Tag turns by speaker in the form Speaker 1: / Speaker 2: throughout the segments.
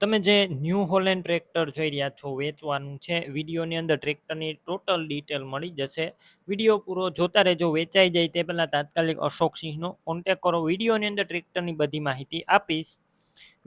Speaker 1: તમે જે new Holland tractor જોઈ રહ્યા છો, વેચવાનું છે, વિડીયોની અંદર ટ્રેક્ટરની ટોટલ ડિટેલ મળી જશે. વીડિયો પૂરો જોતા રહેજો, વેચાઈ જાય તે પહેલાં તાત્કાલિક અશોક સિંહનો કોન્ટેક કરો. વિડીયોની અંદર ટ્રેક્ટરની બધી માહિતી આપીશ.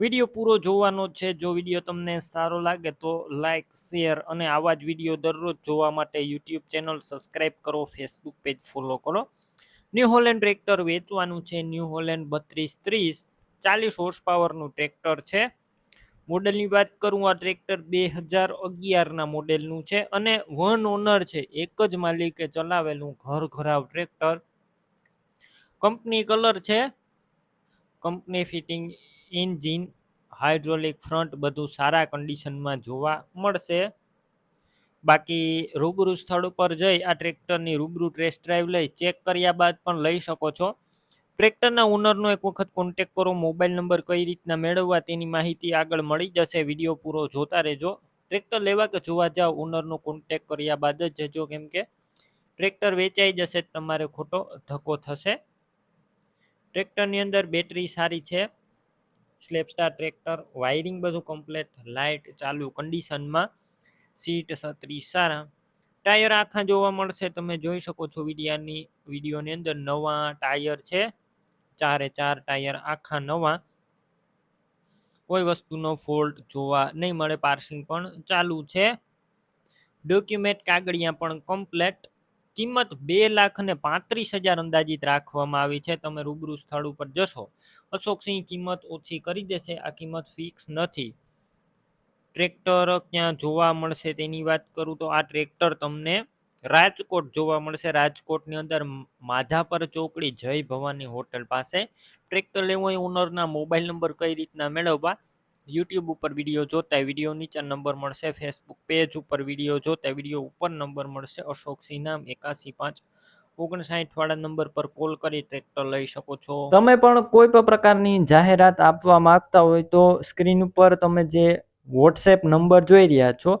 Speaker 1: વીડિયો પૂરો જોવાનો છે, જો વીડિયો તમને સારો લાગે તો લાઇક શેર અને આવા જ વીડિયો દરરોજ જોવા માટે યુટ્યુબ ચેનલ સબસ્ક્રાઈબ કરો ફેસબુક પેજ ફોલો કરો. ન્યૂ હોલેન્ડ ટ્રેક્ટર વેચવાનું છે ન્યૂ હોલેન્ડ બત્રીસ ત્રીસ, ચાલીસ હોર્સ પાવરનું ટ્રેક્ટર છે. મોડેલની વાત કરું, આ ટ્રેક્ટર બે હજાર અગિયારના મોડેલનું છે અને વન ઓનર છે, એક જ માલિકે ચલાવેલું ઘર ઘરાવ ટ્રેક્ટર. કંપની કલર છે, company fitting, engine, hydraulic front બધું સારા કન્ડિશનમાં જોવા મળશે. બાકી રૂબરૂ સ્થળ ઉપર જઈ આ ટ્રેક્ટરની રૂબરૂ ટેસ્ટ ડ્રાઈવ લઈ ચેક કર્યા બાદ પણ લઈ શકો છો. ટ્રેક્ટરના ઓનરનો એક વખત કોન્ટેક કરો મોબાઈલ નંબર કઈ રીતના મેળવવા તેની માહિતી આગળ મળી જશે વીડિયો પૂરો જોતા રહેજો. ટ્રેક્ટર લેવા કે જોવા જાઓ ઓનરનો કોન્ટેક કર્યા બાદ જ જજો, કેમ કે ટ્રેક્ટર વેચાઈ જશે તમારે ખોટો ધક્કો થશે. ટ્રેક્ટરની અંદર બેટરી સારી છે. સ્લેપસ્ટાર ટ્રેક્ટર વાયરિંગ બધું કમ્પ્લેટ લાઇટ ચાલુ કન્ડિશનમાં સીટ સત્રી સારા. ટાયર આખા જોવા મળશે, તમે જોઈ શકો છો વિડીયાની, વિડીયોની અંદર નવા ટાયર છે. ચારે ચાર ટાયર આખા નવા. કોઈ વસ્તુનો ફોલ્ટ જોવા નહીં મળે પાર્સિંગ પણ ચાલુ છે. ડોક્યુમેન્ટ કાગળિયા પણ કમ્પ્લેટ કિંમત બે લાખ ને પાંત્રીસ હજાર અંદાજિત રાખવામાં આવી છે. તમે રૂબરૂ સ્થળ ઉપર જશો, અશોકસિંહ કિંમત ઓછી કરી દેશે, આ કિંમત ફિક્સ નથી. ટ્રેક્ટર ક્યાં જોવા મળશે તેની વાત કરું તો આ ટ્રેક્ટર તમને રાજકોટ જોવા મળશે. રાજકોટની અંદર માધાપર ચોકડી જય ભવાની હોટલ પાસે. ટ્રેક્ટર લેવું હોય ઓનરના મોબાઈલ નંબર કઈ રીતના મેળવવા? યુટ્યુબ ઉપર વીડિયો જોતા વીડિયો નીચે નંબર મળશે. ફેસબુક પેજ ઉપર વીડિયો જોતા વીડિયો ઉપર નંબર મળશે. અશોક સિંહ એકાસી પાંચ ઓગણસાઠ વાળા નંબર પર કોલ કરી ટ્રેક્ટર લઈ શકો છો.
Speaker 2: તમે પણ કોઈ પણ પ્રકારની જાહેરાત આપવા માંગતા હોય તો સ્ક્રીન ઉપર તમે જે વોટ્સએપ નંબર જોઈ રહ્યા છો